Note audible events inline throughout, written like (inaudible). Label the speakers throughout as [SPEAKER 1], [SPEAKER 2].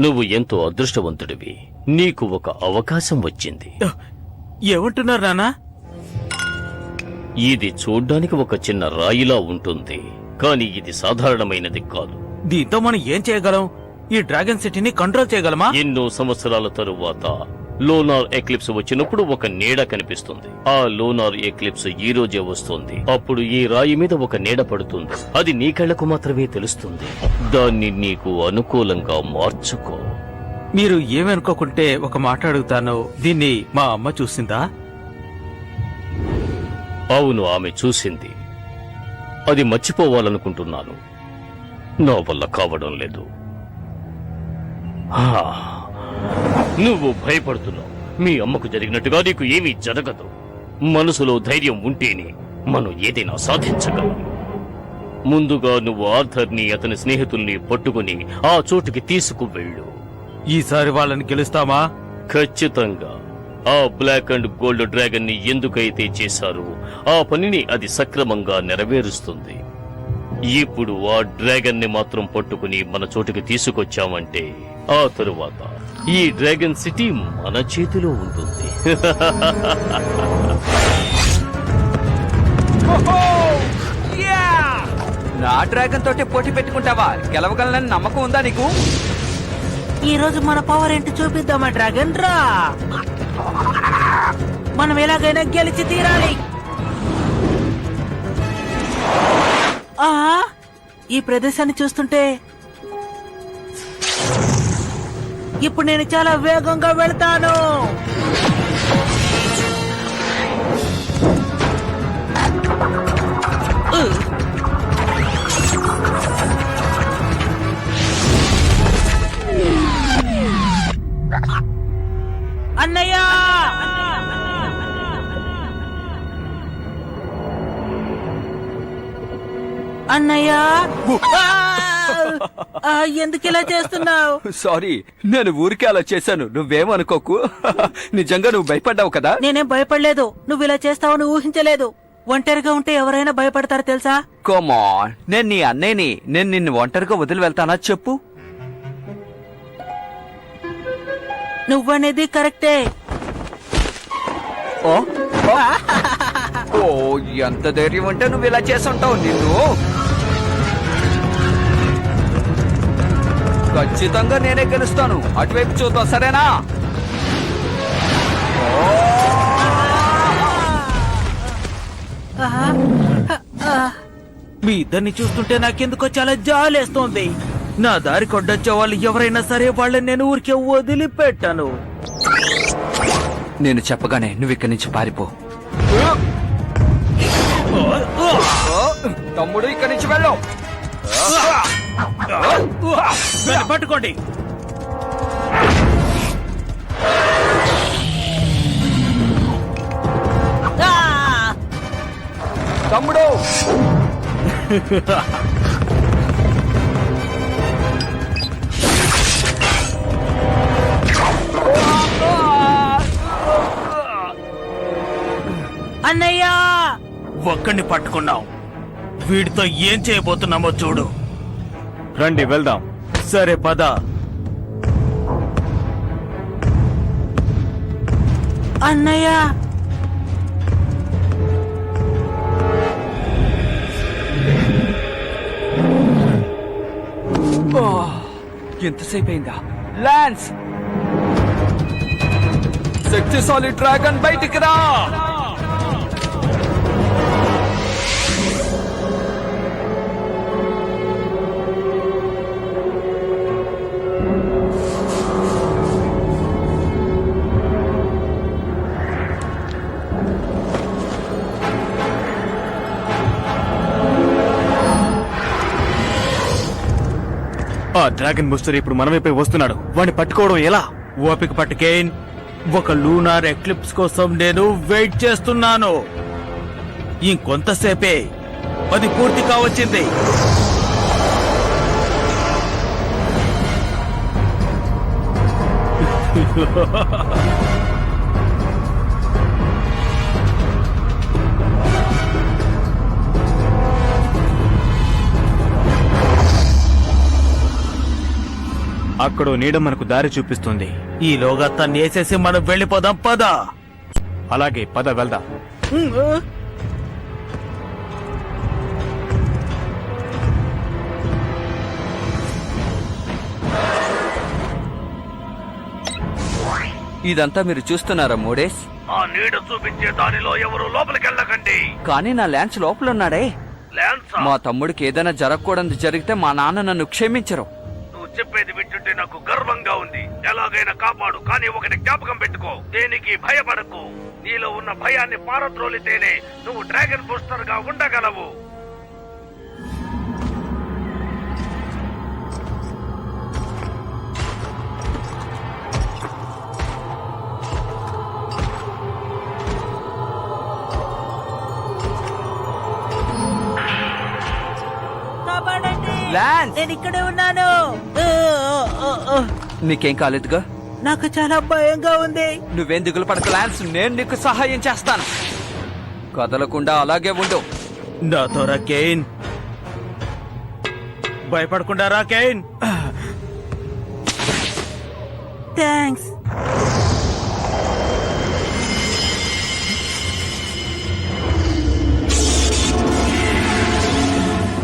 [SPEAKER 1] నువ్వు ఎంతో అదృష్టవంతుడివి. నీకు ఒక అవకాశం వచ్చింది.
[SPEAKER 2] ఏమంటున్నారు నానా?
[SPEAKER 1] ఇది చూడ్డానికి ఒక చిన్న రాయిలా ఉంటుంది. కానీ ఇది సాధారణమైనది కాదు.
[SPEAKER 2] దీంతో మనం ఏం చేయగలం? ఈ డ్రాగన్ సిటీని కంట్రోల్ చేయగలమా?
[SPEAKER 1] ఎన్నో సంవత్సరాల తరువాత లోనార్ ఎక్లిప్స్ వచ్చినప్పుడు ఒక నీడ కనిపిస్తుంది. ఆ లోనార్ ఎక్లిప్స్ ఈ రోజే వస్తుంది. అప్పుడు ఈ రాయి మీద ఒక నీడ పడుతుంది. అది నీ కళ్ళకు మాత్రమే తెలుస్తుంది. దాన్ని నీకు అనుకూలంగా మార్చుకో.
[SPEAKER 2] మీరు ఏమనుకోకుంటే ఒక మాట అడుగుతాను దీన్ని మా అమ్మ చూసిందా?
[SPEAKER 1] అవును ఆమె చూసింది. అది మర్చిపోవాలనుకుంటున్నాను. నా వల్ల కావడం లేదు. హా, నువ్వు భయపడుతున్నావు. మీ అమ్మకు జరిగినట్టుగా నీకు ఏమీ జరగదు. మనసులో ధైర్యం ఉంటేనే మనం ఏదైనా సాధించగలం. ముందుగా నువ్వు ఆర్థర్ని అతని స్నేహితుల్ని పట్టుకుని ఆ చోటుకి తీసుకువెళ్ళు
[SPEAKER 2] ఈసారి వాళ్ళని గెలుస్తామా?
[SPEAKER 1] ఖచ్చితంగా. ఆ బ్లాక్ అండ్ గోల్డ్ డ్రాగన్ని ఎందుకైతే చేశారో ఆ పనిని అది సక్రమంగా నెరవేరుస్తుంది. ఇప్పుడు ఆ డ్రాగన్ని మాత్రం పట్టుకుని మన చోటుకి తీసుకొచ్చామంటే ఆ తరువాత ఈ డ్రాగన్ సిటీ మన చేతిలో ఉంటుంది.
[SPEAKER 3] నా డ్రాగన్ తోటి పోటీ పెట్టుకుంటావా? గెలవగలనని నమ్మకం ఉందా నీకు?
[SPEAKER 4] ఈ రోజు మన పవర్ ఏంటి చూపిద్దామా డ్రాగన్ రా? మనం ఎలాగైనా గెలిచి తీరాలి. ఆ ఈ ప్రదేశాన్ని చూస్తుంటే ఇప్పుడు నేను చాలా వేగంగా వెళ్తాను. అన్నయ్య! అన్నయ్య! ఎందుకు ఇలా చేస్తున్నావు?
[SPEAKER 3] సారీ నేను ఊరికే అలా చేశాను. నువ్వేమనుకోకు? (laughs) నిజంగా నువ్వు భయపడ్డావు కదా?
[SPEAKER 4] నేనేం భయపడలేదు. నువ్వు ఇలా చేస్తావని ఊహించలేదు. ఒంటరిగా ఉంటే ఎవరైనా భయపడతారు తెలుసా?
[SPEAKER 3] కోమాన్ నేను నీ అన్నయ్యని నేను నిన్ను ఒంటరిగా వదిలి వెళ్తానా చెప్పు?
[SPEAKER 4] నువ్వనేది కరెక్టే.
[SPEAKER 3] ఓ? (laughs) ఎంత ధైర్యం ఉంటే నువ్వు ఇలా చేసుంటావు నిన్ను. ఖచ్చితంగా నేనే గెలుస్తాను. అటువైపు చూద్దాం సరేనా?
[SPEAKER 2] మీ ఇద్దరిని చూస్తుంటే నాకెందుకో చాలా జాలేస్తోంది. నా దారి కొడ్డొచ్చే వాళ్ళు ఎవరైనా సరే వాళ్ళని నేను ఊరికే వదిలిపెట్టాను.
[SPEAKER 3] నేను చెప్పగానే నువ్వు ఇక్కడి నుంచి పారిపో. తమ్ముడు ఇక్కడి నుంచి వెళ్ళు.
[SPEAKER 2] పట్టుకోండి.
[SPEAKER 4] ఆ!
[SPEAKER 3] తమ్ముడు.
[SPEAKER 4] అన్నయ్య!
[SPEAKER 2] ఒక్కడిని పట్టుకున్నాం వీడితో ఏం చేయబోతున్నామో చూడు. రండి వెళ్దాం. సరే పద.
[SPEAKER 4] అన్నయ్య!
[SPEAKER 3] ఎంతసేపు అయిందా లాన్స్! శక్తిశాలి డ్రాగన్ బయటికి రా!
[SPEAKER 2] డ్రాగన్ బూస్టర్ ఇప్పుడు మన వైపే వస్తున్నాడు. వాడిని పట్టుకోవడం ఎలా? ఓపిక పట్టుకేన్ ఒక లూనార్ ఎక్లిప్స్ కోసం నేను వెయిట్ చేస్తున్నాను. ఇంకొంతసేపే అది పూర్తి కావచ్చింది. (laughs)
[SPEAKER 5] అక్కడ నీడ మనకు దారి చూపిస్తుంది.
[SPEAKER 4] ఈలోగా తన్ని వేసేసి మనం వెళ్ళిపోదాం పద.
[SPEAKER 5] అలాగే పద వెళ్దాం.
[SPEAKER 3] ఇదంతా మీరు చూస్తున్నారా మోడేస్?
[SPEAKER 6] ఆ నీడ చూపించే దానిలో ఎవరు లోపలికెళ్ళకండి.
[SPEAKER 3] కానీ నా ల్యాన్స్ లోపల ఉన్నాడే మా తమ్ముడికి ఏదైనా జరగకూడదు జరిగితే మా నాన్న నన్ను క్షమించరు.
[SPEAKER 6] చెప్పేది వింటుంటే నాకు గర్వంగా ఉంది. ఎలాగైనా కాపాడు కానీ ఒకటి జ్ఞాపకం పెట్టుకో. దేనికి భయపడకు? నీలో ఉన్న భయాన్ని పారద్రోలితేనే నువ్వు డ్రాగన్ బూస్టర్గా ఉండగలవు!
[SPEAKER 4] నేను ఇక్కడే ఉన్నాను.
[SPEAKER 3] నీకేం కాలేదుగా?
[SPEAKER 4] నాకు చాలా భయంగా ఉంది.
[SPEAKER 3] నువ్వేం దిగులు పడక లాన్స్. నేను నీకు సహాయం చేస్తాను. కదలకుండా అలాగే ఉండు.
[SPEAKER 5] నాతో రా కేన్ భయపడకుండా రా కేన్
[SPEAKER 4] థ్యాంక్స్.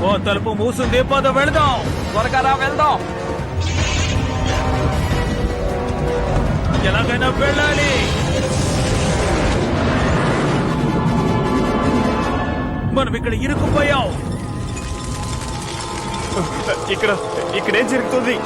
[SPEAKER 5] ఓ తలుపు మూసింది పద వెళదాం.
[SPEAKER 3] త్వరగా రా వెళ్దాం.
[SPEAKER 5] ఎలాగైనా వెళ్ళాలి. మనం ఇక్కడ ఇరుక్కుపోయాం. ఇక్కడ ఇక్కడేం జరుగుతుంది?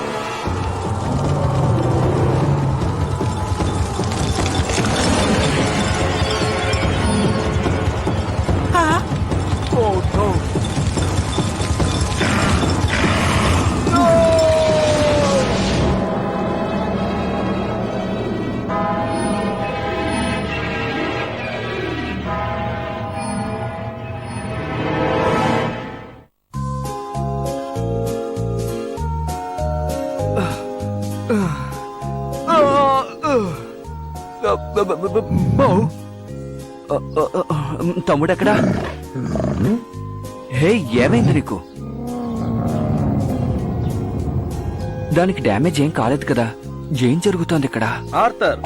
[SPEAKER 3] తమ్ముడు ఎక్కడా హే ఏమైంది నీకు? దానికి డ్యామేజ్ ఏం కాలేదు కదా. ఏం జరుగుతోంది ఇక్కడ?
[SPEAKER 6] ఆర్థర్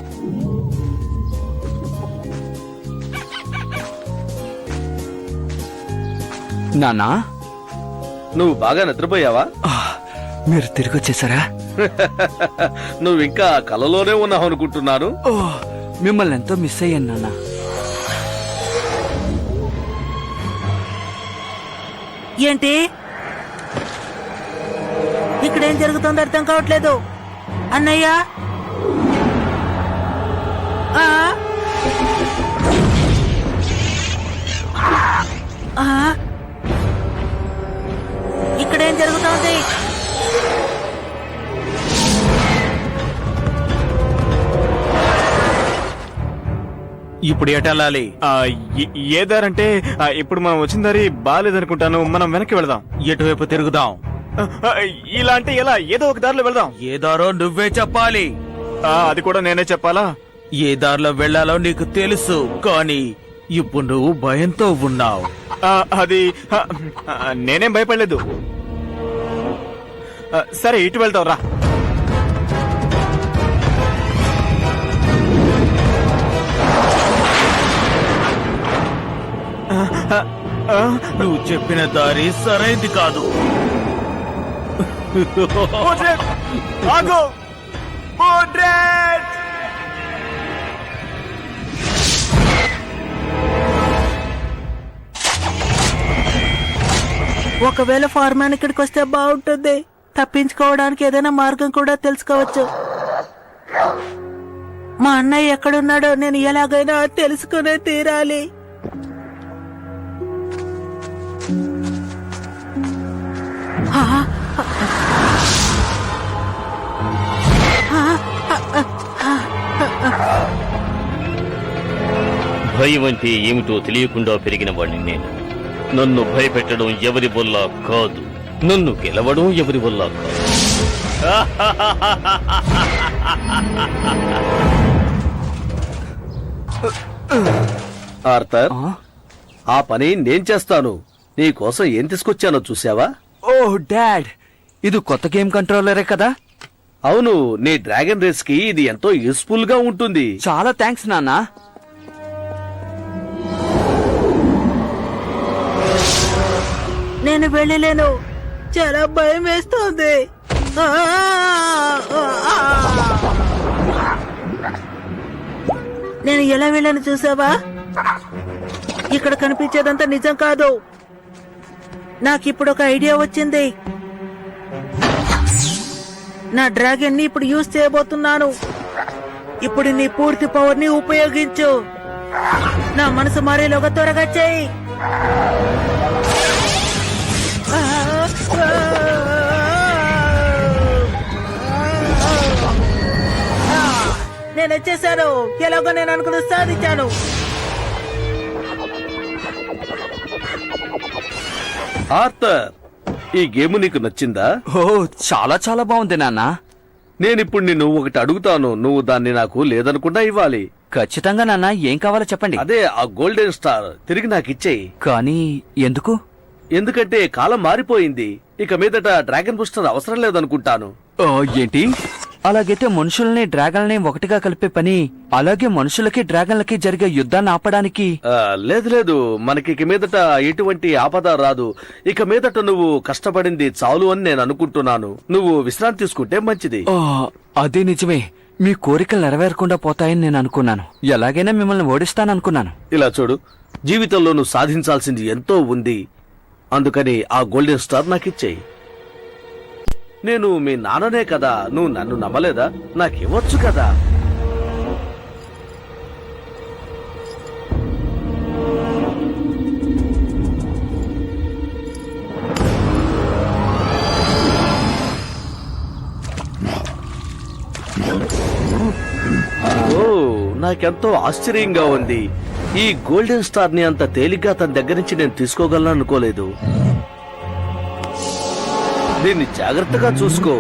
[SPEAKER 3] నానా
[SPEAKER 6] నువ్వు బాగా నిద్రపోయావా?
[SPEAKER 3] మీరు తిరిగి వచ్చేసారా (laughs)
[SPEAKER 6] నువ్వు ఇంకా కలలోనే ఉన్నావు అనుకుంటున్నాను
[SPEAKER 3] మిమ్మల్ని ఎంతో మిస్ అయ్యాను నాన్న.
[SPEAKER 4] ఏంటి? ఇక్కడేం జరుగుతుందో అర్థం కావట్లేదు. అన్నయ్య? ఆ? ఆ? ఇక్కడేం జరుగుతోంది?
[SPEAKER 5] ఇప్పుడు ఎటు వెళ్ళాలి? ఆ, ఏ- దారంటే ఇప్పుడు మనం వచ్చిన దారి బాగాలేదనుకుంటాను మనం వెనక్కి వెళదాం.
[SPEAKER 4] ఎటువైపు తిరుగుదాం?
[SPEAKER 5] ఇలా అంటే ఎలా? ఏదో ఒక దారిలో వెళదాం.
[SPEAKER 4] ఏ దారో నువ్వే చెప్పాలి.
[SPEAKER 5] ఆ, అది కూడా నేనే చెప్పాలా?
[SPEAKER 4] ఏ దారిలో వెళ్ళాలో నీకు తెలుసు కానీ ఇప్పుడు నువ్వు భయంతో ఉన్నావు.
[SPEAKER 5] ఆ, అది నేనేం భయపడలేదు. సరే ఇటు వెళ్తాం రా.
[SPEAKER 4] నువ్వు చెప్పిన దారి సరైంది కాదు! ఒకవేళ ఫార్మాన్ ఇక్కడికి వస్తే బాగుంటుంది. తప్పించుకోవడానికి ఏదైనా మార్గం కూడా తెలుసుకోవచ్చు. మా అన్నయ్య ఎక్కడున్నాడో నేను ఎలాగైనా తెలుసుకునే తీరాలి.
[SPEAKER 1] భయం అంటే ఏమిటో తెలియకుండా పెరిగిన వాడిని నేను. నన్ను భయపెట్టడం ఎవరి వల్ల కాదు. నన్ను గెలవడం ఎవరి వల్ల కాదు.
[SPEAKER 6] ఆర్థర్ ఆ పని నేను చేస్తాను. నీకోసం ఏం తీసుకొచ్చానో చూసావా
[SPEAKER 3] ఓ డాడ్. ఇది కొత్త గేమ్ కంట్రోలరే కదా?
[SPEAKER 6] అవును నీ డ్రాగన్ రేస్కి ఇది ఎంతో యూస్ఫుల్గా ఉంటుంది.
[SPEAKER 3] చాలా థ్యాంక్స్ నాన్న.
[SPEAKER 4] నేను వెళ్ళలేను. చాలా భయం వేస్తోంది! నేను ఎలా వెళ్ళాను చూసావా? ఇక్కడ కనిపించేదంతా నిజం కాదు. నాకు ఇప్పుడు ఒక ఐడియా వచ్చింది. నా డ్రాగన్ని ఇప్పుడు యూజ్ చేయబోతున్నాను. ఇప్పుడు నీ పూర్తి పవర్ని ఉపయోగించు. నా మనసు మారేలోగా త్వరగా చేయి. నేను వచ్చేసాను ఎలాగో నేను అనుకుని సాధించాను.
[SPEAKER 6] ఆర్థర్ ఈ గేమ్ నీకు నచ్చిందా?
[SPEAKER 3] ఓ చాలా చాలా బాగుంది నాన్న.
[SPEAKER 6] నేనిప్పుడు నిన్ను ఒకటి అడుగుతాను నువ్వు దాన్ని నాకు లేదనుకుండా ఇవ్వాలి.
[SPEAKER 3] ఖచ్చితంగా నాన్న ఏం కావాలో చెప్పండి.
[SPEAKER 6] అదే ఆ గోల్డెన్ స్టార్ తిరిగి నాకు ఇచ్చేయి.
[SPEAKER 3] కానీ ఎందుకు?
[SPEAKER 6] ఎందుకంటే కాలం మారిపోయింది. ఇక మీదట డ్రాగన్ బూస్టర్ అవసరం లేదనుకుంటాను.
[SPEAKER 3] ఏంటి? అలాగైతే మనుషుల్ని డ్రాగన్లని ఒకటిగా కలిపే పని అలాగే మనుషులకి డ్రాగన్లకి జరిగే యుద్ధాన్ని ఆపడానికి.
[SPEAKER 6] లేదు లేదు. మనకి ఇక మీదట ఎటువంటి ఆపద రాదు. ఇక మీదట నువ్వు కష్టపడింది చాలు అని నేను అనుకుంటున్నాను. నువ్వు విశ్రాంతి తీసుకుంటే మంచిది.
[SPEAKER 3] అదే నిజమే. మీ కోరికలు నెరవేరకుండా పోతాయని నేను అనుకున్నాను. ఎలాగైనా మిమ్మల్ని ఓడిస్తాననుకున్నాను.
[SPEAKER 6] ఇలా చూడు. జీవితంలో నువ్వు సాధించాల్సింది ఎంతో ఉంది. అందుకని ఆ గోల్డెన్ స్టార్ నాకు ఇచ్చేయి. నేను మీ నాన్ననే కదా నువ్వు నన్ను నమ్మలేదా? నాకివ్వచ్చు కదా? ఓ నాకెంతో ఆశ్చర్యంగా ఉంది. ఈ గోల్డెన్ స్టార్ని అంత తేలిగ్గా తన దగ్గర నుంచి నేను తీసుకోగలను అనుకోలేదు దీన్ని జాగ్రత్తగా చూసుకో.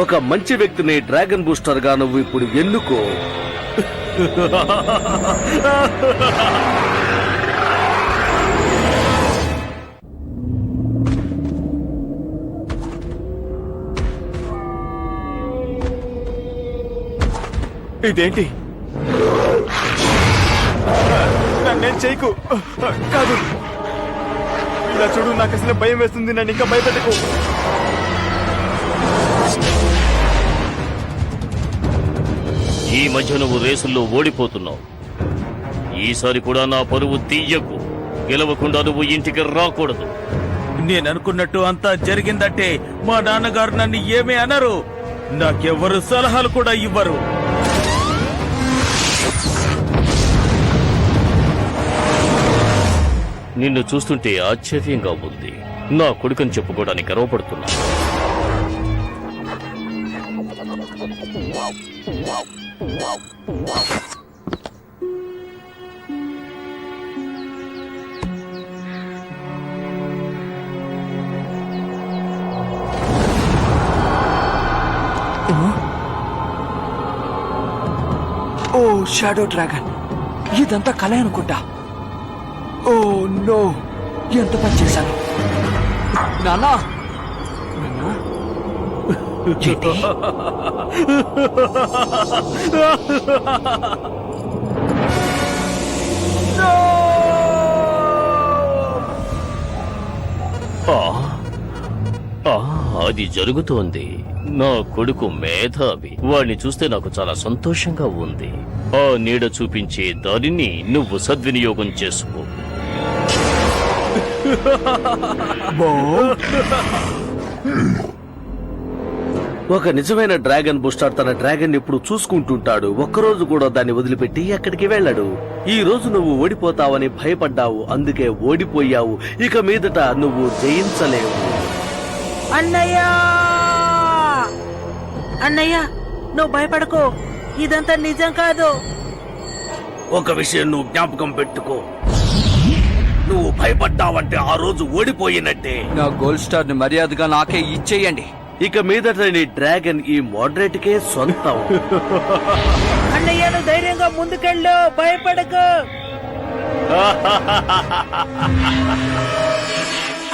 [SPEAKER 6] ఒక మంచి వ్యక్తిని డ్రాగన్ బూస్టర్గా నువ్వు ఇప్పుడు ఎన్నుకో.
[SPEAKER 2] ఇదేంటి? నన్నేం చేయకు. కాదు. ఇలా చూడు నాకు అసలు భయం వేస్తుంది నన్ను ఇంకా భయపెట్టకు.
[SPEAKER 1] ఈ మధ్య నువ్వు రేసుల్లో ఓడిపోతున్నావు. ఈసారి కూడా నా పరువు తీయకు. గెలవకుండా నువ్వు ఇంటికి రాకూడదు.
[SPEAKER 2] నేను అనుకున్నట్టు అంతా జరిగిందంటే మా నాన్నగారు నన్ను ఏమీ అనరు. నాకెవ్వరు సలహాలు కూడా ఇవ్వరు.
[SPEAKER 1] నిన్ను చూస్తుంటే ఆశ్చర్యంగా ఉంది. నా కొడుకుని చెప్పుకోవడానికి గర్వపడుతున్నా.
[SPEAKER 3] ఓ షాడో డ్రాగన్. ఇదంతా కళ అనుకుంటా ఓ నో. ఎంత పని చేశాను? నానా
[SPEAKER 1] అది జరుగుతోంది. నా కొడుకు మేధావి. వాణ్ణి చూస్తే నాకు చాలా సంతోషంగా ఉంది. ఆ నీడ చూపించే దానిని నువ్వు సద్వినియోగం చేసుకో.
[SPEAKER 6] ఒక నిజమైన డ్రాగన్ బూస్టర్ తన డ్రాగన్ ఎప్పుడు చూసుకుంటుంటాడు. ఒక్కరోజు కూడా దాన్ని వదిలిపెట్టి ఎక్కడికి వెళ్ళడు. ఈ రోజు నువ్వు ఓడిపోతావని భయపడ్డావు. అందుకే ఓడిపోయావు. ఇక మీదట నువ్వు జయించలేవు.
[SPEAKER 4] అన్నయ్య! అన్నయ్య నువ్వు భయపడకు. ఇదంతా నిజం కాదు.
[SPEAKER 6] ఒక విషయం నువ్వు జ్ఞాపకం పెట్టుకో. నువ్వు భయపడ్డావంటే ఆ రోజు ఓడిపోయినట్టే.
[SPEAKER 3] నా గోల్డ్ స్టార్ని మర్యాదగా నాకే ఇచ్చేయండి.
[SPEAKER 6] ఇక మీదట నీ డ్రాగన్ ఈ మోడరేట్ కే సొంతం.
[SPEAKER 4] అన్నయ్య నువ్వు ధైర్యంగా ముందుకెళ్ళు భయపడకు.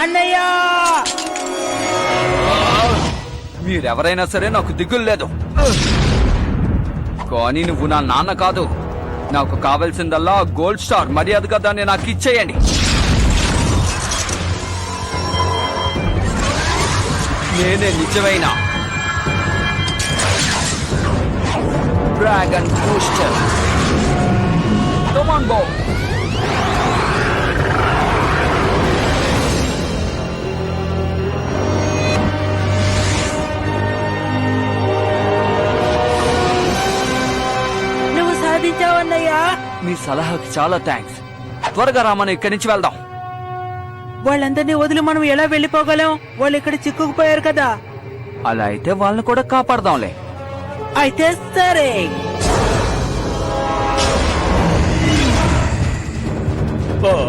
[SPEAKER 4] అన్నయ్య!
[SPEAKER 3] మీరెవరైనా సరే నాకు దిగులు లేదు. కానీ నువ్వు నా నాన్న కాదు. నాకు కావాల్సిందల్లా గోల్డ్ స్టార్ మర్యాదగా దాన్ని నాకు ఇచ్చేయండి. నేనే నిజమైన? డ్రాగన్ బూస్టర్ కమాన్ బో
[SPEAKER 4] నువ్వు సాధించావు అన్నయ్య
[SPEAKER 3] మీ సలహాకి చాలా థ్యాంక్స్ త్వరగా రా మనం ఇక్కడి నుంచి వెళ్దాం.
[SPEAKER 4] వాళ్ళందరినీ వదిలి మనం ఎలా వెళ్ళిపోగలం? వాళ్ళు ఇక్కడ చిక్కుకుపోయారు కదా.
[SPEAKER 3] అలా అయితే వాళ్ళని కూడా కాపాడదాంలే.
[SPEAKER 4] అయితే సరే.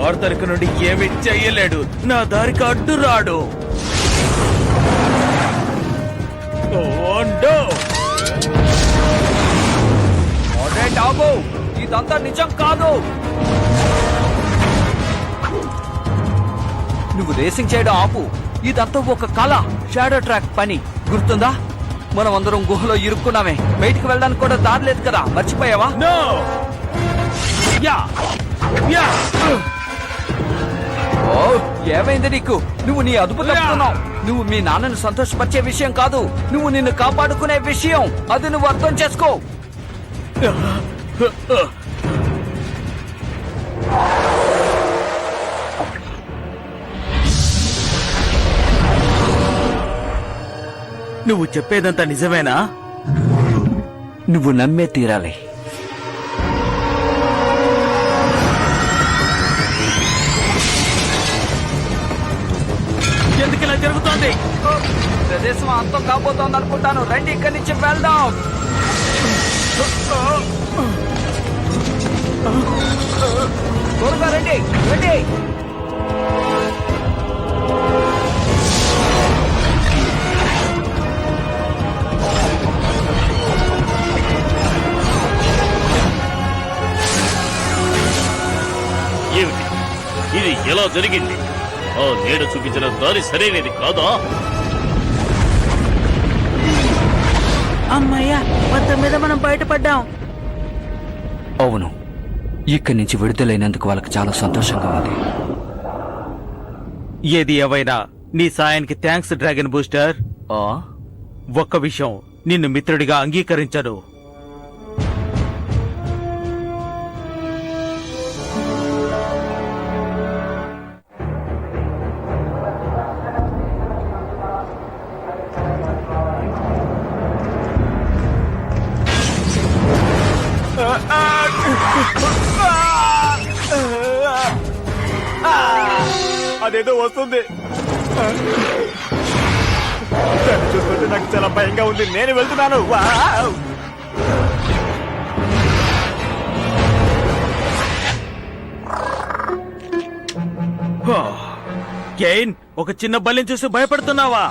[SPEAKER 2] ఆర్థరిక నుండి ఏమి చెయ్యలేడు. నా దారికి అడ్డు రాడు.
[SPEAKER 3] ఇదంతా నిజం కాదు. నువ్వు రేసింగ్ చేయడం ఆపు. ఇదంతా ఒక కళ. షాడో ట్రాక్ పని. గుర్తుందా? మనం అందరం గుహలో ఇరుక్కున్నామే. బయటికి వెళ్ళడానికి కూడా దారి లేదు కదా. మర్చిపోయావా?
[SPEAKER 2] No! యా! యా!
[SPEAKER 3] ఓ ఏమైంది నీకు? నువ్వు నీ అదుపు తప్పుతున్నావు నువ్వు మీ నాన్నను సంతోషపరిచే విషయం కాదు. నువ్వు నిన్ను కాపాడుకునే విషయం. అది నువ్వు అర్థం చేసుకో.
[SPEAKER 2] నువ్వు చెప్పేదంతా నిజమేనా?
[SPEAKER 3] నువ్వు నమ్మే తీరాలి.
[SPEAKER 2] ఎందుకు ఇలా జరుగుతోంది?
[SPEAKER 3] ప్రదేశం అంతం కాబోతోంది అనుకుంటాను. రండి ఇక్కడి నుంచి వెళ్దాం. త్వరగా రండి రండి.
[SPEAKER 1] ఇది ఎలా జరిగింది? ఆ నీడ చూపించిన దారి సరైనది కాదా?
[SPEAKER 4] అమ్మయ్య మొత్తం మీద మనం బయటపడ్డాం.
[SPEAKER 3] అవును. ఇక్కడి నుంచి విడుదలైనందుకు వాళ్ళకి చాలా సంతోషంగా ఉంది.
[SPEAKER 2] ఏది ఏవైనా నీ సాయానికి థ్యాంక్స్ డ్రాగన్ బూస్టర్?
[SPEAKER 3] ఆ?
[SPEAKER 2] ఒక్క విషయం నిన్ను మిత్రుడిగా అంగీకరించను. అదేదో వస్తుంది. దాన్ని చూస్తుంటే నాకు చాలా భయంగా ఉంది. నేను వెళ్తున్నాను. కేన్ ఒక చిన్న బల్లిని చూసి భయపడుతున్నావా?